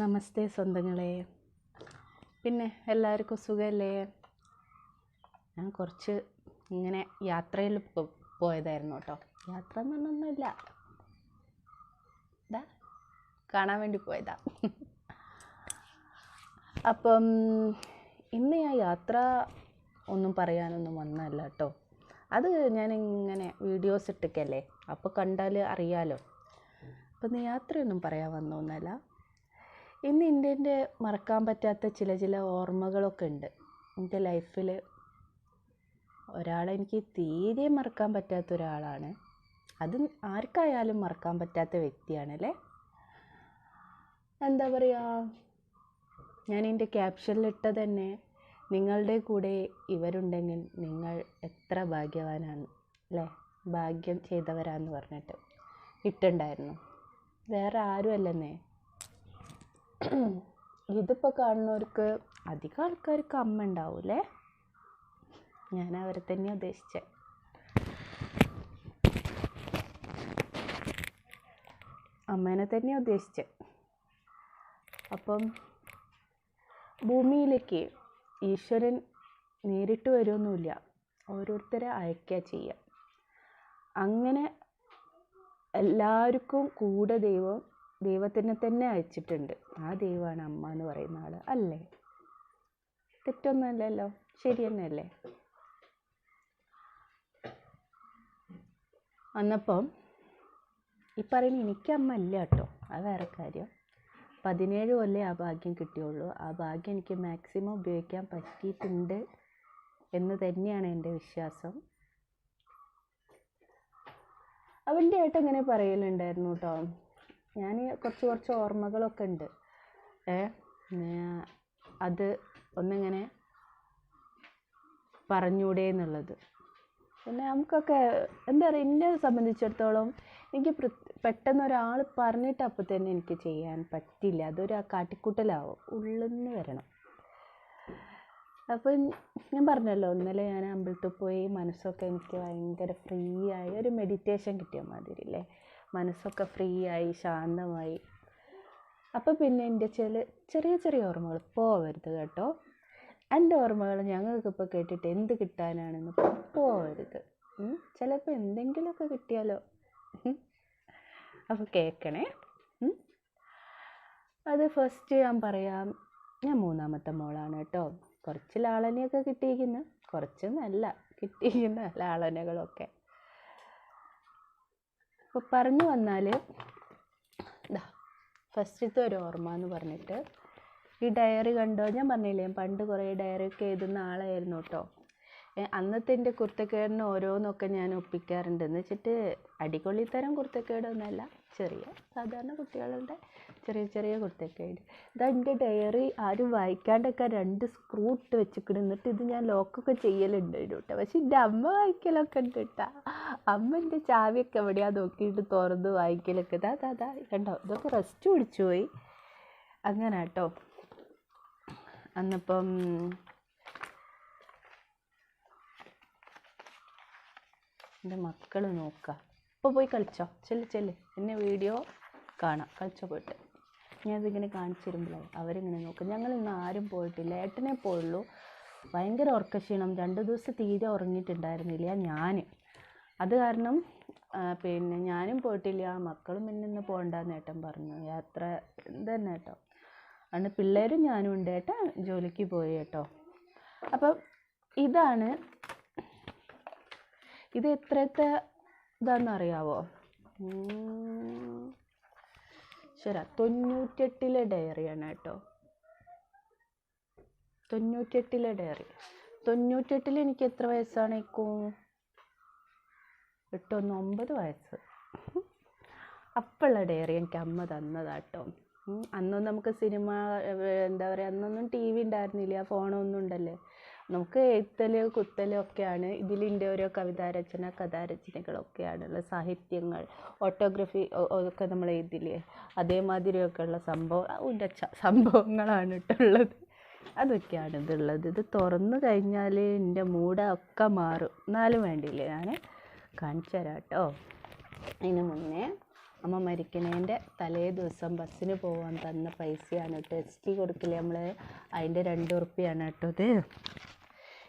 നമസ്തേ സ്വന്തങ്ങളെ. പിന്നെ എല്ലാവർക്കും സുഖമല്ലേ ഞാൻ കുറച്ച് ഇങ്ങനെ യാത്രയിൽ പോയതായിരുന്നു കേട്ടോ. യാത്ര എന്ന് പറഞ്ഞൊന്നുമില്ല കാണാൻ വേണ്ടി പോയതാ. അപ്പം ഇന്ന് ഞാൻ യാത്ര ഒന്നും പറയാനൊന്നും വന്നല്ല കേട്ടോ. അത് ഞാനിങ്ങനെ വീഡിയോസ് ഇട്ടിട്ടല്ലേ അപ്പോൾ കണ്ടാൽ അറിയാലോ. അപ്പം യാത്രയൊന്നും പറയാൻ വന്നൊന്നല്ല ഇന്ന് ഇന്ത്യന്റെ മറക്കാൻ പറ്റാത്ത ചില ചില ഓർമ്മകളൊക്കെ ഉണ്ട്. എന്റെ ലൈഫിൽ ഒരാളെനിക്ക് തീരെ മറക്കാൻ പറ്റാത്ത ഒരാളാണ്. അത് ആർക്കായാലും മറക്കാൻ പറ്റാത്ത വ്യക്തിയാണല്ലേ? എന്താ പറയുക ഞാൻ എന്റെ ക്യാപ്ഷനിലിട്ട തന്നെ നിങ്ങളുടെ കൂടെ ഇവരുണ്ടെങ്കിൽ നിങ്ങൾ എത്ര ഭാഗ്യവാനാണ് അല്ലേ? ഭാഗ്യം ചെയ്തവരാന്ന് പറഞ്ഞിട്ട് ഇട്ടുണ്ടായിരുന്നു. വേറെ ആരുമല്ലെന്നേ. ഇതിപ്പോൾ കാണുന്നവർക്ക് അധികം ആൾക്കാർക്ക് അമ്മ ഉണ്ടാവൂലേ ഞാൻ അവരെ തന്നെ ഉദ്ദേശിച്ചത് അമ്മേനെ തന്നെ ഉദ്ദേശിച്ചത് അപ്പം ഭൂമിയിലേക്ക് ഈശ്വരൻ നേരിട്ട് വരുമൊന്നുമില്ല ഓരോരുത്തരെ അയക്കുക ചെയ്യുക അങ്ങനെ എല്ലാവർക്കും കൂടെ ദൈവം ദൈവത്തിനെ തന്നെ അയച്ചിട്ടുണ്ട്. ആ ദൈവമാണ് അമ്മ എന്ന് പറയുന്ന ആൾ അല്ലേ? തെറ്റൊന്നുമല്ലല്ലോ. ശരി തന്നെയല്ലേ? അന്നപ്പം ഈ പറയുന്ന എനിക്ക് അമ്മ അല്ല കേട്ടോ. അത് വേറെ കാര്യം. പതിനേഴ് കൊല്ലേ ആ ഭാഗ്യം കിട്ടിയുള്ളൂ. ആ ഭാഗ്യം എനിക്ക് മാക്സിമം ഉപയോഗിക്കാൻ പറ്റിയിട്ടുണ്ട് എന്ന് തന്നെയാണ് എന്റെ വിശ്വാസം. അവന്റെ ആയിട്ട് ഇങ്ങനെ പറയലുണ്ടായിരുന്നു കേട്ടോ. ഞാൻ കുറച്ച് കുറച്ച് ഓർമ്മകളൊക്കെ ഉണ്ട്. അത് ഒന്നിങ്ങനെ പറഞ്ഞൂടെ എന്നുള്ളത്. പിന്നെ നമുക്കൊക്കെ എന്താ പറയുക എന്നെ സംബന്ധിച്ചിടത്തോളം എനിക്ക് പെട്ടെന്ന് ഒരാൾ പറഞ്ഞിട്ട് അപ്പോൾ തന്നെ എനിക്ക് ചെയ്യാൻ പറ്റില്ല. അതൊരു കാട്ടിക്കൂട്ടലാവും. ഉള്ളിൽ നിന്ന് വരണം. അപ്പം ഞാൻ പറഞ്ഞല്ലോ ഇന്നലെ ഞാൻ അമ്പലത്തിൽ പോയി മനസ്സൊക്കെ എനിക്ക് ഭയങ്കര ഫ്രീ ആയി. ഒരു മെഡിറ്റേഷൻ കിട്ടിയ മാതിരി അല്ലേ മനസ്സൊക്കെ ഫ്രീ ആയി ശാന്തമായി. അപ്പോൾ പിന്നെ എന്റെ ചില ചെറിയ ചെറിയ ഓർമ്മകൾ. പോവരുത് കേട്ടോ. എന്റെ ഓർമ്മകൾ ഞങ്ങൾക്കിപ്പോൾ കേട്ടിട്ട് എന്ത് കിട്ടാനാണെന്ന് പോവരുത്. ചിലപ്പോൾ എന്തെങ്കിലുമൊക്കെ കിട്ടിയാലോ? അപ്പോൾ കേൾക്കണേ. അത് ഫസ്റ്റ് ഞാൻ പറയാം ഞാൻ മൂന്നാമത്തെ മോളാണ് കേട്ടോ. കുറച്ച് ലാളനയൊക്കെ കിട്ടിയിരിക്കുന്നു. കുറച്ചൊന്നല്ല കിട്ടിയിരിക്കുന്ന ലാളനകളൊക്കെ. അപ്പോൾ പറഞ്ഞു വന്നാൽ ഫസ്റ്റത്തെ ഒരു ഓർമ്മ എന്ന് പറഞ്ഞിട്ട് ഈ ഡയറി കണ്ടോ? ഞാൻ പറഞ്ഞില്ലേ പണ്ട് കുറേ ഡയറി ഒക്കെ എഴുതുന്ന ആളായിരുന്നു കേട്ടോ അന്നത്തെ എന്റെ കുർത്തക്കേടിന് ഓരോന്നൊക്കെ ഞാൻ ഒപ്പിക്കാറുണ്ട്. എന്ന് വെച്ചിട്ട് അടികൊള്ളിത്തരം കുർത്തക്കേടൊന്നുമല്ല. ചെറിയ സാധാരണ കുട്ടികളുടെ ചെറിയ ചെറിയ കുർത്തക്കേട്. ഇതാ എന്റെ ഡയറി ആരും വായിക്കാണ്ടൊക്കെ രണ്ട് സ്ക്രൂ ഇട്ട് വെച്ചിട്ട് എന്നിട്ട് ഇത് ഞാൻ ലോക്കൊക്കെ ചെയ്യലുണ്ട് കേട്ടോ പക്ഷെ എന്റെ അമ്മ വായിക്കലൊക്കെ ഉണ്ട് കേട്ടോ അമ്മ എന്റെ ചാവിയൊക്കെ എവിടെയാ നോക്കിയിട്ട് തുറന്ന് വായിക്കലൊക്കെ. ഇതാ അതാ കണ്ടോ? ഇതൊക്കെ റെസ്റ്റ് പിടിച്ചു പോയി. അങ്ങനെ കേട്ടോ അന്നപ്പം എന്റെ മക്കൾ നോക്കുക. ഇപ്പോൾ പോയി കളിച്ചോ? ചെല്ല് ചെല്ല്. എന്നെ വീഡിയോ കാണാം. കളിച്ചോ പോയിട്ട്. ഞാൻ അതിങ്ങനെ കാണിച്ചു തരുമ്പോഴേ അവരിങ്ങനെ നോക്കും. ഞങ്ങൾ ഇന്ന് ആരും പോയിട്ടില്ല. ഏട്ടനെ പോയുള്ളൂ. ഭയങ്കര ഉറക്കക്ഷീണം. രണ്ട് ദിവസം തീരെ ഉറങ്ങിയിട്ടുണ്ടായിരുന്നില്ല ഞാൻ അത് കാരണം പിന്നെ ഞാനും പോയിട്ടില്ല. മക്കളും പിന്നെ ഇന്ന് പോകണ്ടെന്ന് ഏട്ടൻ പറഞ്ഞു. യാത്ര തന്നെ കേട്ടോ. അതുകൊണ്ട് പിള്ളേരും ഞാനും ഉണ്ട്. ഏട്ടാ ജോലിക്ക് പോയി കേട്ടോ. അപ്പം ഇതാണ് ഇത് എത്രത്തെ ഇതാണെന്ന് അറിയാവോ ഉം. ശരി തൊണ്ണൂറ്റെട്ടിലെ ഡയറിയാണ് കേട്ടോ. തൊണ്ണൂറ്റെട്ടിലെ ഡയറി തൊണ്ണൂറ്റെട്ടിൽ എനിക്ക് എത്ര വയസ്സാണേക്കും? എട്ടൊന്ന് ഒമ്പത് വയസ്സ്. അപ്പോഴുള്ള ഡയറി എനിക്ക് അമ്മ തന്നതാട്ടോ അന്നും നമുക്ക് സിനിമ എന്താ പറയുക അന്നൊന്നും ടി വി ഉണ്ടായിരുന്നില്ല ഫോണൊന്നും ഉണ്ടല്ലേ? നമുക്ക് എഴുത്തൽ കുത്തൽ ഒക്കെയാണ്. ഇതിലിന്റെ ഓരോ കവിതാരചന കഥാരചനകളൊക്കെയാണുള്ള സാഹിത്യങ്ങൾ. ഓട്ടോഗ്രഫി ഒക്കെ നമ്മൾ എഴുതില്ലേ? അതേമാതിരിയൊക്കെയുള്ള സംഭവം സംഭവങ്ങളാണ് ഇട്ടുള്ളത് അതൊക്കെയാണ് ഇതുള്ളത്. ഇത് തുറന്നു കഴിഞ്ഞാൽ എന്റെ മൂടൊക്കെ മാറും. എന്നാലും വേണ്ടിയില്ല. ഞാൻ കാണിച്ചു തരാം കേട്ടോ അതിന് മുന്നേ അമ്മ മരിക്കണേന്റെ തലേ ദിവസം ബസ്സിന് പോകാൻ തന്ന പൈസയാണ് കേട്ടോ എസ് ടി കൊടുക്കില്ലേ നമ്മൾ അതിന്റെ രണ്ട് ഉറുപ്പിയാണ് കേട്ടോ ഇത്.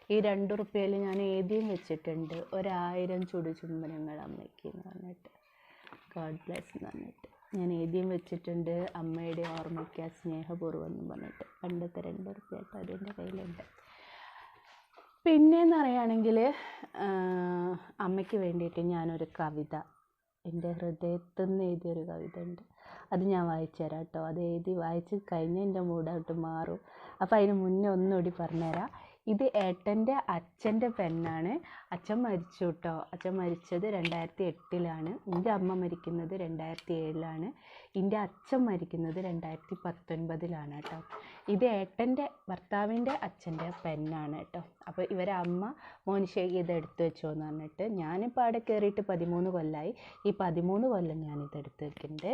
ഈ രണ്ട് ഉറുപ്പ്യയിൽ ഞാൻ എഴുതിയും വെച്ചിട്ടുണ്ട്. ഒരായിരം ചുടു ചുംബനങ്ങൾ അമ്മയ്ക്ക് എന്ന് പറഞ്ഞിട്ട്. ഗോഡ് ബ്ലെസ് എന്ന് പറഞ്ഞിട്ട്. ഞാൻ എഴുതിയും വെച്ചിട്ടുണ്ട്. അമ്മയുടെ ഓർമ്മയ്ക്ക് സ്നേഹപൂർവം എന്ന് പറഞ്ഞിട്ട്. പണ്ടത്തെ രണ്ട് ഉറുപ്പ്യായിട്ട് അതെന്റെ കയ്യിലുണ്ട്. പിന്നെയെന്ന് പറയുകയാണെങ്കിൽ അമ്മയ്ക്ക് വേണ്ടിയിട്ട് ഞാനൊരു കവിത എന്റെ ഹൃദയത്തിൽ നിന്ന് എഴുതിയൊരു കവിത ഉണ്ട്. അത് ഞാൻ വായിച്ചു തരാം കേട്ടോ. അത് എഴുതി വായിച്ച് കഴിഞ്ഞ് എന്റെ മൂഡൗട്ട് മാറും. അപ്പോൾ അതിന് മുന്നേ ഒന്നുകൂടി പറഞ്ഞുതരാം. ഇത് ഏട്ടന്റെ അച്ഛന്റെ പെണ്ണാണ്. അച്ഛൻ മരിച്ചു കേട്ടോ അച്ഛൻ മരിച്ചത് രണ്ടായിരത്തി എട്ടിലാണ് എന്റെ അമ്മ മരിക്കുന്നത് രണ്ടായിരത്തി ഏഴിലാണ് എന്റെ അച്ഛൻ മരിക്കുന്നത് രണ്ടായിരത്തി പത്തൊൻപതിലാണ് കേട്ടോ. ഇത് ഏട്ടന്റെ ഭർത്താവിന്റെ അച്ഛന്റെ പെണ്ണാണ് കേട്ടോ. അപ്പോൾ ഇവരെ അമ്മ മോനിഷേക്ക് ഇത് എടുത്തു വെച്ചോ എന്ന് പറഞ്ഞിട്ട് ഞാനിപ്പോൾ അവിടെ കയറിയിട്ട് പതിമൂന്ന് കൊല്ലമായി ഈ പതിമൂന്ന് കൊല്ലം ഞാനിത് എടുത്ത് വെക്കുന്നുണ്ട്.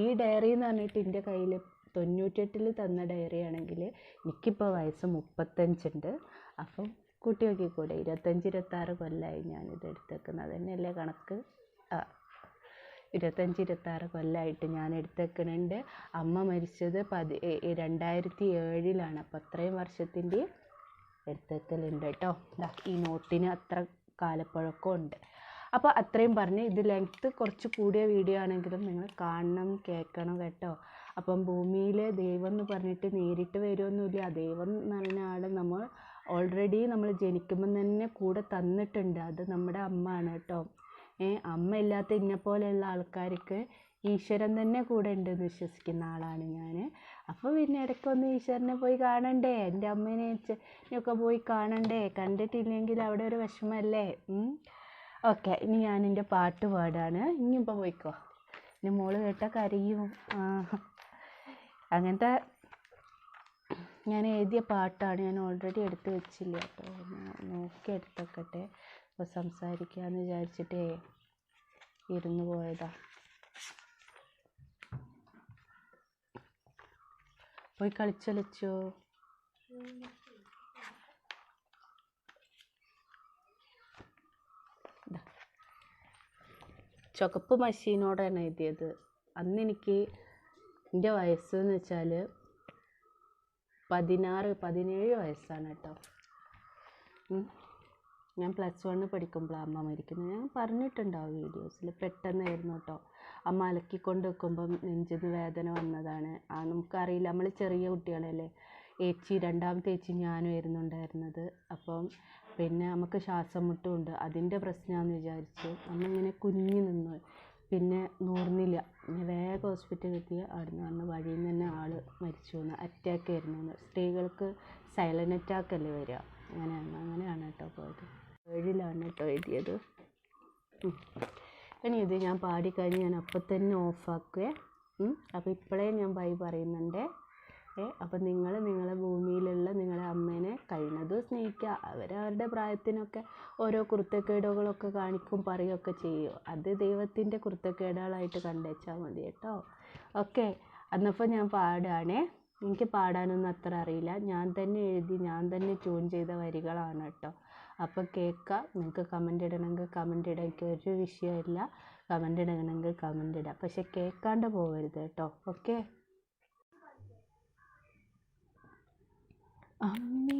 ഈ ഡയറി എന്ന് പറഞ്ഞിട്ട് എന്റെ കയ്യിൽ തൊണ്ണൂറ്റെട്ടിൽ തന്ന ഡയറി ആണെങ്കിൽ എനിക്കിപ്പോൾ വയസ്സ് മുപ്പത്തഞ്ചുണ്ട്. അപ്പം കൂട്ടി നോക്കിക്കൂടെ ഇരുപത്തഞ്ച് ഇരുപത്താറ് കൊല്ലമായി ഞാനിത് എടുത്തേക്കുന്നത്. തന്നെയല്ലേ കണക്ക്? ആ ഇരുപത്തഞ്ച് ഇരുപത്താറ് കൊല്ലമായിട്ട് ഞാൻ എടുത്തേക്കുന്നുണ്ട്. അമ്മ മരിച്ചത് പതി രണ്ടായിരത്തി ഏഴിലാണ് അപ്പോൾ അത്രയും വർഷത്തിന്റെ എടുത്തേക്കലുണ്ട് കേട്ടോ. ഈ നോട്ടിന് അത്ര കാലപ്പഴക്കം ഉണ്ട് അപ്പോൾ അത്രയും പറഞ്ഞ് ഇത് ലെങ്ത്ത് കുറച്ച് കൂടിയ വീഡിയോ ആണെങ്കിലും നിങ്ങൾ കാണണം കേൾക്കണം കേട്ടോ. അപ്പം ഭൂമിയിലെ ദൈവം എന്ന് പറഞ്ഞിട്ട് നേരിട്ട് വരുമൊന്നുമില്ല ദൈവം എന്ന് പറഞ്ഞ ആൾ നമ്മൾ ഓൾറെഡി നമ്മൾ ജനിക്കുമ്പം തന്നെ കൂടെ തന്നിട്ടുണ്ട്. അത് നമ്മുടെ അമ്മ ആണ് കേട്ടോ അമ്മ ഇല്ലാത്ത ഇന്നെ പോലെയുള്ള ആൾക്കാർക്ക് ഈശ്വരൻ തന്നെ കൂടെ ഉണ്ടെന്ന് വിശ്വസിക്കുന്ന ആളാണ് ഞാൻ അപ്പോൾ പിന്നെ ഇടയ്ക്കൊന്ന് ഈശ്വരനെ പോയി കാണണ്ടേ? എന്റെ അമ്മേനെ ഒക്കെ പോയി കാണണ്ടേ? കണ്ടിട്ടില്ലെങ്കിൽ അവിടെ ഒരു വിഷമല്ലേ? ഓക്കെ ഇനി ഞാൻ എന്റെ പാട്ട് പാടാണ്. ഇനിയിപ്പോൾ പോയിക്കോ. എന്റെ മോൾ കേട്ടാൽ കരയും. ആ അങ്ങനത്തെ ഞാൻ എഴുതിയ പാട്ടാണ് ഞാൻ ഓൾറെഡി എടുത്ത് വെച്ചില്ല കേട്ടോ നോക്കി എടുത്തേക്കട്ടെ. അപ്പോൾ സംസാരിക്കാമെന്ന് വിചാരിച്ചിട്ടേ ഇരുന്ന് പോയതാ. പോയി കളിച്ചൊലിച്ചോ. ചുവപ്പ് മഷീനോടാണ് എഴുതിയത്. അന്ന് എനിക്ക് എന്റെ വയസ്സ് എന്ന് വെച്ചാൽ പതിനാറ് പതിനേഴ് വയസ്സാണ് കേട്ടോ. ഞാൻ പ്ലസ് വണ് പഠിക്കുമ്പോഴാണ് അമ്മ മരിക്കുന്നത്. ഞാൻ പറഞ്ഞിട്ടുണ്ടാവും വീഡിയോസിൽ പെട്ടെന്നായിരുന്നു കേട്ടോ. അമ്മ അലക്കിക്കൊണ്ട് വെക്കുമ്പം നെഞ്ചിന് വേദന വന്നതാണ്. ആ നമുക്കറിയില്ല. നമ്മൾ ചെറിയ കുട്ടികളല്ലേ. ഏച്ചി രണ്ടാമത്തെ ഏച്ചി ഞാനും ആയിരുന്നു ഉണ്ടായിരുന്നത്. അപ്പം പിന്നെ നമുക്ക് ശ്വാസം മുട്ടുമുണ്ട് അതിന്റെ പ്രശ്നമാണെന്ന് വിചാരിച്ച് അമ്മ ഇങ്ങനെ കുഞ്ഞു നിന്നു. പിന്നെ നൂർന്നില്ല. വേഗം ഹോസ്പിറ്റലിൽ എത്തി അവിടുന്ന് പറഞ്ഞു വഴിയിൽ നിന്ന് തന്നെ ആൾ മരിച്ചു എന്ന് അറ്റാക്ക് ആയിരുന്നു എന്ന്. സ്ത്രീകൾക്ക് അറ്റാക്ക് അല്ലേ വരിക? അങ്ങനെയാണ് അങ്ങനെയാണ് കേട്ടോ പോയത്. ഏഴിലാണ് കേട്ടോ എഴുതിയത്. ഇനി ഇത് ഞാൻ പാടിക്കഴിഞ്ഞ് ഞാൻ അപ്പം തന്നെ ഓഫാക്കുവേ അപ്പോൾ ഇപ്പോഴേ ഞാൻ ബൈ പറയുന്നുണ്ടേ. അപ്പം നിങ്ങൾ നിങ്ങളെ ഭൂമിയിലുള്ള നിങ്ങളെ അമ്മേനെ കഴിയുന്നതും സ്നേഹിക്കുക. അവരുടെ പ്രായത്തിനൊക്കെ ഓരോ കുരുത്തക്കേടുകളൊക്കെ കാണിക്കും പറയുകയൊക്കെ ചെയ്യും. അത് ദൈവത്തിന്റെ കുരുത്തക്കേടുകളായിട്ട് കണ്ടേച്ചാൽ മതി കേട്ടോ. ഓക്കെ അന്നപ്പോൾ ഞാൻ പാടുകയാണേ എനിക്ക് പാടാനൊന്നും അത്ര അറിയില്ല. ഞാൻ തന്നെ എഴുതി ഞാൻ തന്നെ ട്യൂൺ ചെയ്ത വരികളാണ് കേട്ടോ. അപ്പോൾ കേൾക്കുക നിങ്ങൾക്ക് കമന്റ് ഇടണമെങ്കിൽ കമന്റ് ഇടാം. എനിക്ക് ഒരു വിഷയമില്ല കമന്റ് ഇടണമെങ്കിൽ കമന്റ് ഇടാം. പക്ഷെ കേൾക്കാണ്ട് പോകരുത് കേട്ടോ. ഓക്കെ? അമ്മേ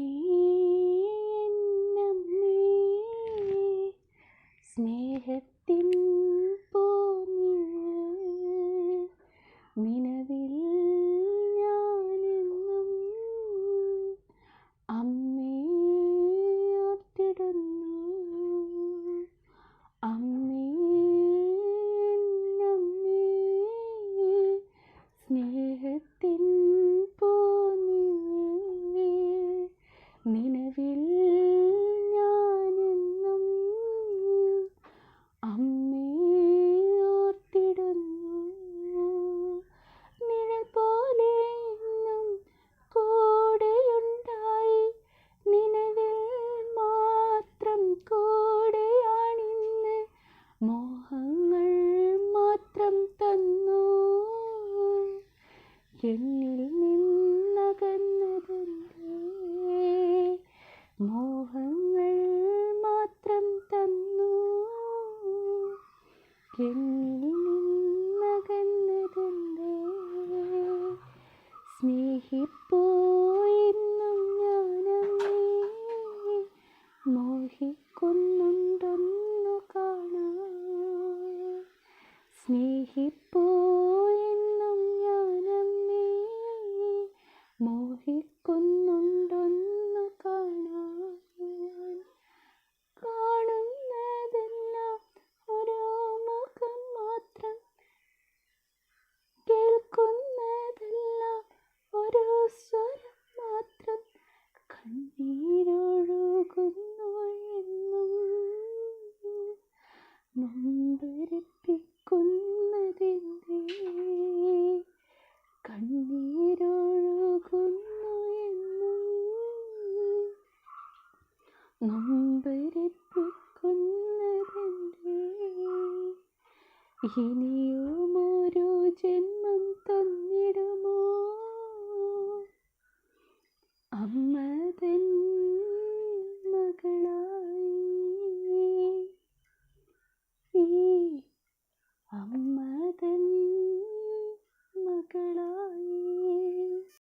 മാത്രം തന്നു എന്നിൽ സ്നേഹിപ്പൂ എന്നും ഞാനമ്മേ മോഹിക്കുന്നുണ്ടൊന്നു കാണാൻ സ്നേഹിപ്പൂ എന്നും ഞാനമ്മേ മോഹിക്കുന്നുണ്ടൊന്നു കാണാൻ കാണുന്നതെല്ലാം ഒരു മുഖം മാത്രം കേൾക്കുന്നതെല്ലാം ഒരു സ്വരം മാത്രം കണ്ണീരൊഴുകുന്നു എന്നും നൊമ്പരപ്പിക്കുന്നതിന്റെ കണ്ണീരൊഴുകുന്നു എന്നും നൊമ്പരപ്പിക്കുന്നതെന്തേ ഇനിയും